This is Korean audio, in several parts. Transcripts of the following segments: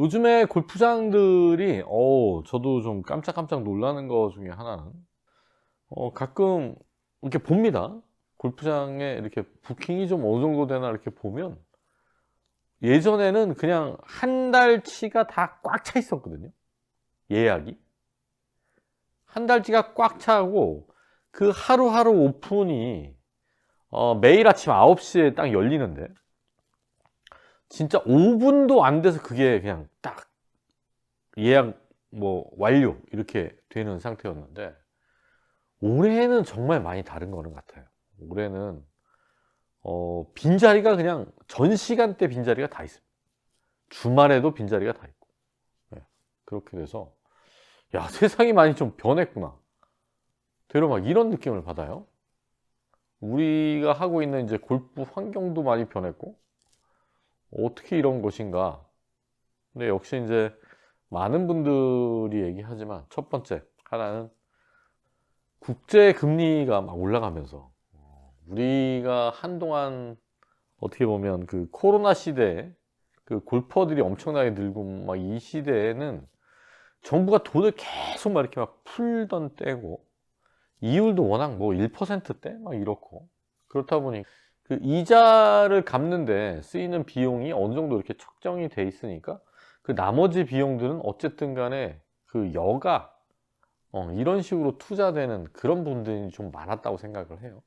요즘에 골프장들이 어 저도 좀 깜짝깜짝 놀라는 거 중에 하나는 어 가끔 이렇게 봅니다. 골프장에 이렇게 부킹이 좀 어느 정도 되나 이렇게 보면 예전에는 그냥 한 달치가 다 꽉 차 있었거든요. 예약이. 한 달치가 꽉 차고 그 하루하루 오픈이 어, 매일 아침 9시에 딱 열리는데 진짜 5분도 안 돼서 그게 그냥 딱 예약 뭐 완료 이렇게 되는 상태였는데 올해는 정말 많이 다른 거는 같아요. 올해는 어, 빈자리가 그냥 전 시간대 빈자리가 다 있습니다. 주말에도 빈자리가 다 있고 네, 그렇게 돼서 야 세상이 많이 좀 변했구나. 되려 막 이런 느낌을 받아요. 우리가 하고 있는 이제 골프 환경도 많이 변했고 어떻게 이런 것인가. 근데 역시 이제 많은 분들이 얘기하지만 첫 번째 하나는 국제 금리가 막 올라가면서 우리가 한동안 어떻게 보면 그 코로나 시대에 그 골퍼들이 엄청나게 늘고 막 이 시대에는 정부가 돈을 계속 막 이렇게 막 풀던 때고 이율도 워낙 뭐 1%대 막 이렇고 그렇다 보니 그 이자를 갚는데 쓰이는 비용이 어느 정도 이렇게 책정이 돼 있으니까 그 나머지 비용들은 어쨌든 간에 그 여가 어, 이런 식으로 투자되는 그런 분들이 좀 많았다고 생각을 해요.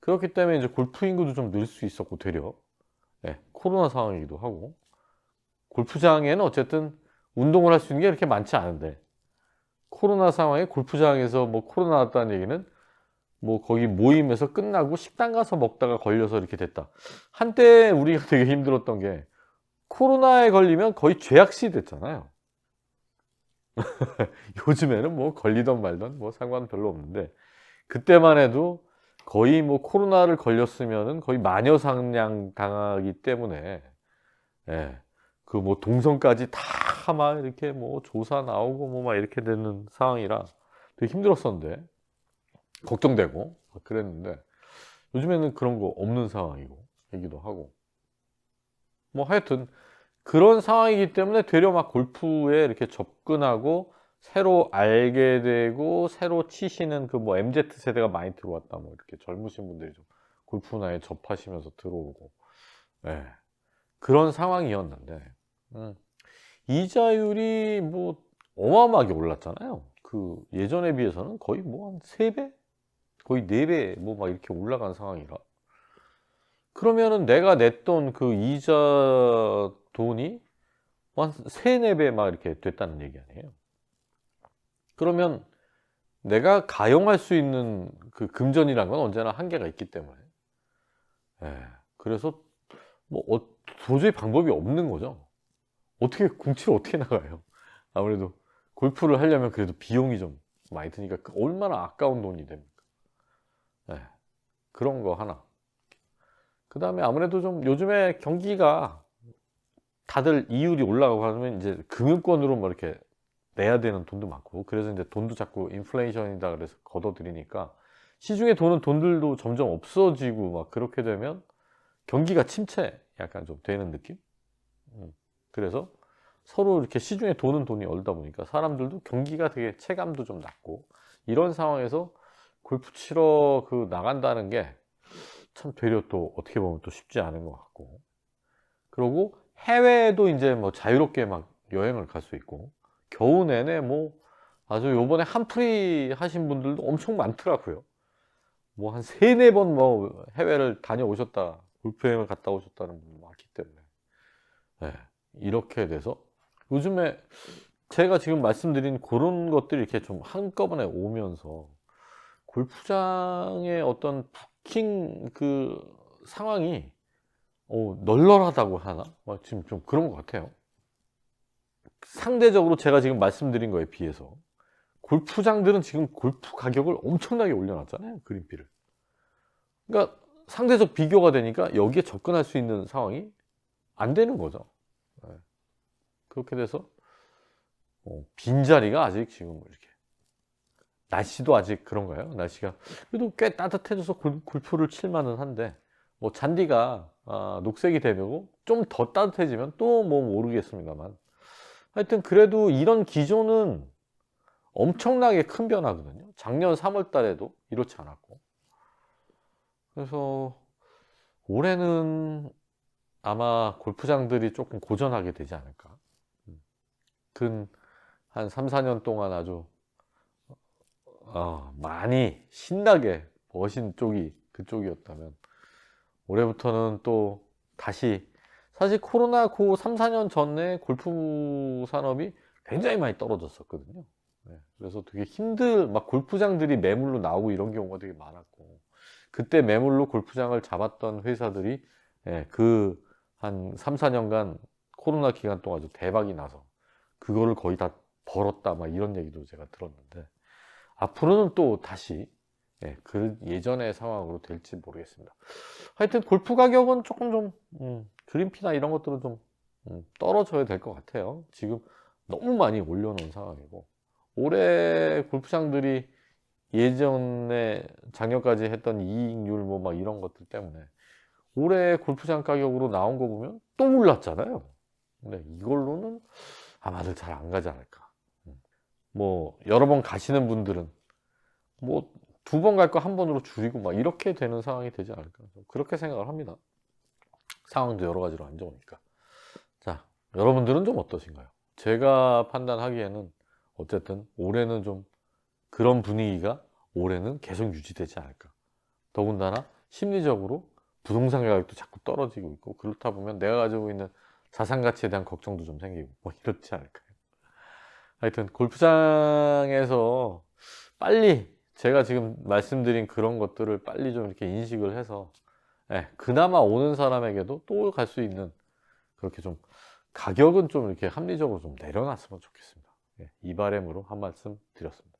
그렇기 때문에 이제 골프 인구도 좀 늘 수 있었고 되려 예, 코로나 상황이기도 하고 골프장에는 어쨌든 운동을 할 수 있는 게 그렇게 많지 않은데 코로나 상황에 골프장에서 뭐 코로나 왔다는 얘기는 뭐 거기 모임에서 끝나고 식당 가서 먹다가 걸려서 이렇게 됐다. 한때 우리가 되게 힘들었던 게 코로나에 걸리면 거의 죄악시 됐잖아요. 요즘에는 뭐 걸리던 말던 뭐 상관 별로 없는데 그때만 해도 거의 뭐 코로나를 걸렸으면은 거의 마녀 상냥 당하기 때문에 예. 그 뭐 동선까지 다 막 이렇게 뭐 조사 나오고 뭐 막 이렇게 되는 상황이라 되게 힘들었었는데 걱정되고 막 그랬는데 요즘에는 그런 거 없는 상황이고 얘기도 하고 뭐 하여튼 그런 상황이기 때문에 되려 막 골프에 이렇게 접근하고 새로 알게 되고 새로 치시는 그 뭐 MZ 세대가 많이 들어왔다 뭐 이렇게 젊으신 분들이 좀 골프 문화에 접하시면서 들어오고 예. 그런 상황이었는데 음, 이자율이 뭐 어마어마하게 올랐잖아요. 그 예전에 비해서는 거의 뭐한 3배? 거의 4배 뭐 막 이렇게 올라간 상황이라. 그러면은 내가 냈던 그 이자 돈이 한 3, 4배 막 이렇게 됐다는 얘기 아니에요. 그러면 내가 가용할 수 있는 그 금전이란 건 언제나 한계가 있기 때문에. 예, 그래서 뭐 어, 도저히 방법이 없는 거죠. 어떻게 궁치를 어떻게 나가요? 아무래도 골프를 하려면 그래도 비용이 좀 많이 드니까 그 얼마나 아까운 돈이 됩니까? 네, 그런 거 하나. 그 다음에 아무래도 좀 요즘에 경기가 다들 이율이 올라가고 하면 이제 금융권으로 뭐 이렇게 내야 되는 돈도 많고 그래서 이제 돈도 자꾸 인플레이션이다 그래서 걷어들이니까 시중에 도는 돈들도 점점 없어지고 막 그렇게 되면 경기가 침체 약간 좀 되는 느낌? 음. 그래서 서로 이렇게 시중에 도는 돈이 얼다 보니까 사람들도 경기가 되게 체감도 좀 낮고 이런 상황에서 골프 치러 그 나간다는 게 참 되려 또 어떻게 보면 또 쉽지 않은 것 같고. 그리고 해외에도 이제 뭐 자유롭게 막 여행을 갈 수 있고. 겨우 내내 뭐 아주 요번에 한풀이 하신 분들도 엄청 많더라고요. 뭐 한 세네 번 뭐 해외를 다녀오셨다 골프 여행을 갔다 오셨다는 분도 많기 때문에. 네. 이렇게 돼서 요즘에 제가 지금 말씀드린 그런 것들이 이렇게 좀 한꺼번에 오면서 골프장의 어떤 부킹 그 상황이 어, 널널하다고 하나? 막 지금 좀 그런 것 같아요. 상대적으로 제가 지금 말씀드린 거에 비해서 골프장들은 지금 골프 가격을 엄청나게 올려놨잖아요. 그린피를. 그러니까 상대적 비교가 되니까 여기에 접근할 수 있는 상황이 안 되는 거죠. 네. 그렇게 돼서 어, 빈자리가 아직 지금 이렇게 날씨도 아직 그런가요? 날씨가 그래도 꽤 따뜻해져서 골, 골프를 칠만은 한데 뭐 잔디가 아, 녹색이 되고 좀 더 따뜻해지면 또 뭐 모르겠습니다만 하여튼 그래도 이런 기조는 엄청나게 큰 변화거든요. 작년 3월 달에도 이렇지 않았고. 그래서 올해는 아마 골프장들이 조금 고전하게 되지 않을까. 근 한 3, 4년 동안 아주 어, 많이 신나게 버신 쪽이 그쪽이었다면 올해부터는 또 다시 사실 코로나 그 3, 4년 전에 골프 산업이 굉장히 많이 떨어졌었거든요. 네, 그래서 되게 힘들, 막 골프장들이 매물로 나오고 이런 경우가 되게 많았고, 그때 매물로 골프장을 잡았던 회사들이, 예, 그, 한 3, 4년간 코로나 기간 동안 아주 대박이 나서, 그거를 거의 다 벌었다, 막 이런 얘기도 제가 들었는데, 앞으로는 또 다시, 예, 그 예전의 상황으로 될지 모르겠습니다. 하여튼 골프 가격은 조금 좀, 음, 그린피나 이런 것들은 좀, 음, 떨어져야 될 것 같아요. 지금 너무 많이 올려놓은 상황이고, 올해 골프장들이 예전에 작년까지 했던 이익률 뭐 막 이런 것들 때문에 올해 골프장 가격으로 나온 거 보면 또 올랐잖아요. 근데 이걸로는 아마들 잘안 가지 않을까. 음. 뭐 여러 번 가시는 분들은 뭐 두 번 갈 거 한 번으로 줄이고 막 이렇게 되는 상황이 되지 않을까. 그렇게 생각을 합니다. 상황도 여러 가지로 안 좋으니까. 자, 여러분들은 좀 어떠신가요? 제가 판단하기에는 어쨌든 올해는 좀 그런 분위기가 올해는 계속 유지되지 않을까. 더군다나 심리적으로 부동산 가격도 자꾸 떨어지고 있고 그렇다 보면 내가 가지고 있는 자산 가치에 대한 걱정도 좀 생기고 뭐 이렇지 않을까요? 하여튼 골프장에서 빨리 제가 지금 말씀드린 그런 것들을 빨리 좀 이렇게 인식을 해서 예, 그나마 오는 사람에게도 또 갈 수 있는 그렇게 좀 가격은 좀 이렇게 합리적으로 좀 내려놨으면 좋겠습니다. 예, 이 바램으로 한 말씀 드렸습니다.